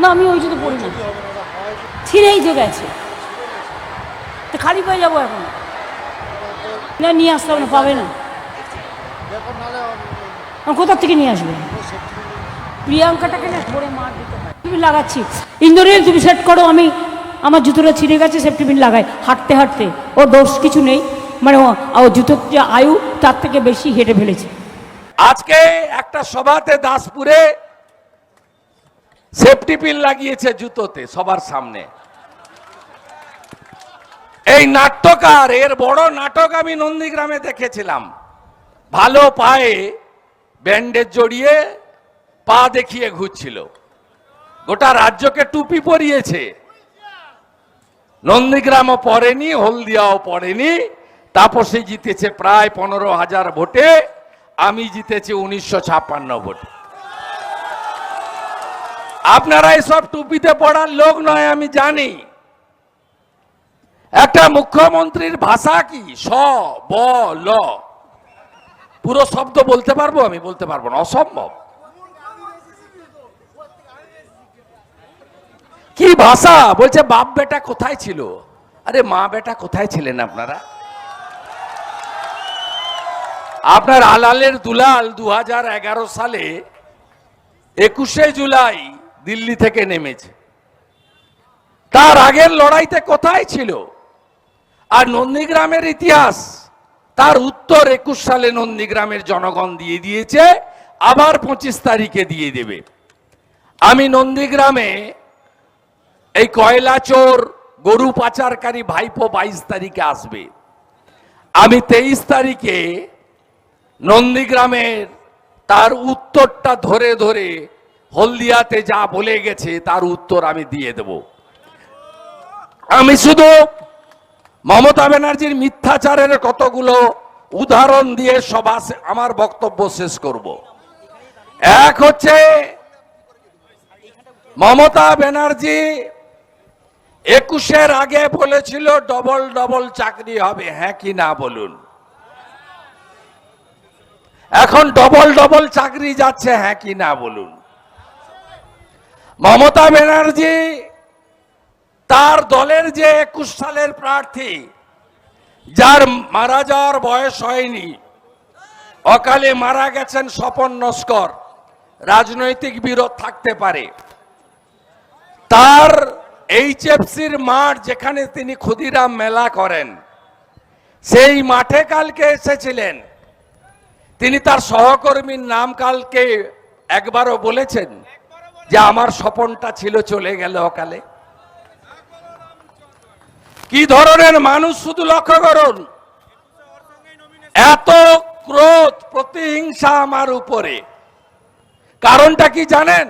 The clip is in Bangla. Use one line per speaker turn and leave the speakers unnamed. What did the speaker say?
না, আমি ওই জুতো পড়ি না ছিঁড়েই তো গেছে। তো খালি পেয়ে যাব এখন? না, নিয়ে আসতে হবে না, পাবে না। কোথার থেকে নিয়ে আসবে? প্রিয়াঙ্কাটাকে না ধরে মার দিতে হয়। তুমি লাগাচ্ছি। ইন্দোরিয়াল তুমি সেট করো, আমি আমার জুতোটা ছিঁড়ে গেছে সেফটি পিন লাগাই। হাঁটতে হাঁটতে। ও দোষ কিছু নেই। মানে ও জুতোর যে আয়ু, তার থেকে বেশি হেঁটে ফেলেছে।
আজকে একটা সভাতে দাসপুরে সেফটি পিন লাগিয়েছে জুতোতে সবার সামনে। এই নাট্যকার, এর বড় নাটক আমি নন্দীগ্রামে দেখেছিলাম। ভালো পায়ে ব্যান্ডেজ জড়িয়ে পা দেখিয়ে ঘুরছিল। গোটা রাজ্যকে টুপি পরিয়েছে। নন্দীগ্রামও পড়েনি, হলদিয়াও পড়েনি। তাপসে জিতেছে প্রায় পনেরো হাজার ভোটে। আমি জিতেছি উনিশশো ছাপ্পান্ন ভোটে। আপনারা এসব টুপিতে পড়ার লোক নয়, আমি জানি। একটা মুখ্যমন্ত্রীর ভাষা কি? স, ব, ল। পুরো শব্দ বলতে পারব? আমি বলতে পারব না। অসম্ভব। কি ভাষা? বলছে, বাপ বেটা কোথায় ছিল? আরে, মা বেটা কোথায় ছিলেন আপনারা? আপনার আলালের দুলাল দু হাজার এগারো সালে একুশে জুলাই দিল্লি থেকে নেমেছে। তার আগের লড়াইতে কোথায় ছিল? আর নন্দীগ্রামের ইতিহাস, তার উত্তর একুশ সালে নন্দীগ্রামের জনগণ দিয়ে দিয়েছে, আবার পঁচিশ তারিখে দিয়ে দেবে। আমি নন্দীগ্রামে এই কয়লা চোর, গরু পাচারকারী ভাইপো বাইশ তারিখে আসবে। আমি তেইশ তারিখে নন্দীগ্রামের তার উত্তরটা ধরে ধরে হলদিয়াতে যা বলে গেছে, তার উত্তর আমি দিয়ে দেব। আমি শুধু মমতা ব্যানার্জির মিথ্যাচারের কতগুলো উদাহরণ দিয়ে সভা আমার বক্তব্য শেষ করব। এক হচ্ছে, মমতা ব্যানার্জি একুশের আগে বলেছিল, ডবল ডবল চাকরি হবে হ্যাঁ কি না বলুন। এখন ডবল ডবল চাকরি যাচ্ছে হ্যাঁ কি না বলুন। মমতা ব্যানার্জি তার দলের যে একুশ সালের প্রার্থী, যার মারা যাওয়ার বয়স হয়নি, অকালে মারা গেছেন স্বপন নস্কর, রাজনৈতিক বিরোধ থাকতে পারে। তার এইচএফসির মাঠ যেখানে তিনি ক্ষুদিরাম মেলা করেন, সেই মাঠে কালকে এসেছিলেন। তিনি তার সহকর্মীর নাম কালকে একবারও বলেছেন। যে আমার স্বপনটা ছিল, চলে গেল অকালে। কি ধরনের মানুষ শুধু লক্ষ্য করুন। এত ক্রোধ, প্রতিহিংসা আমার উপরে। কারণটা কি জানেন?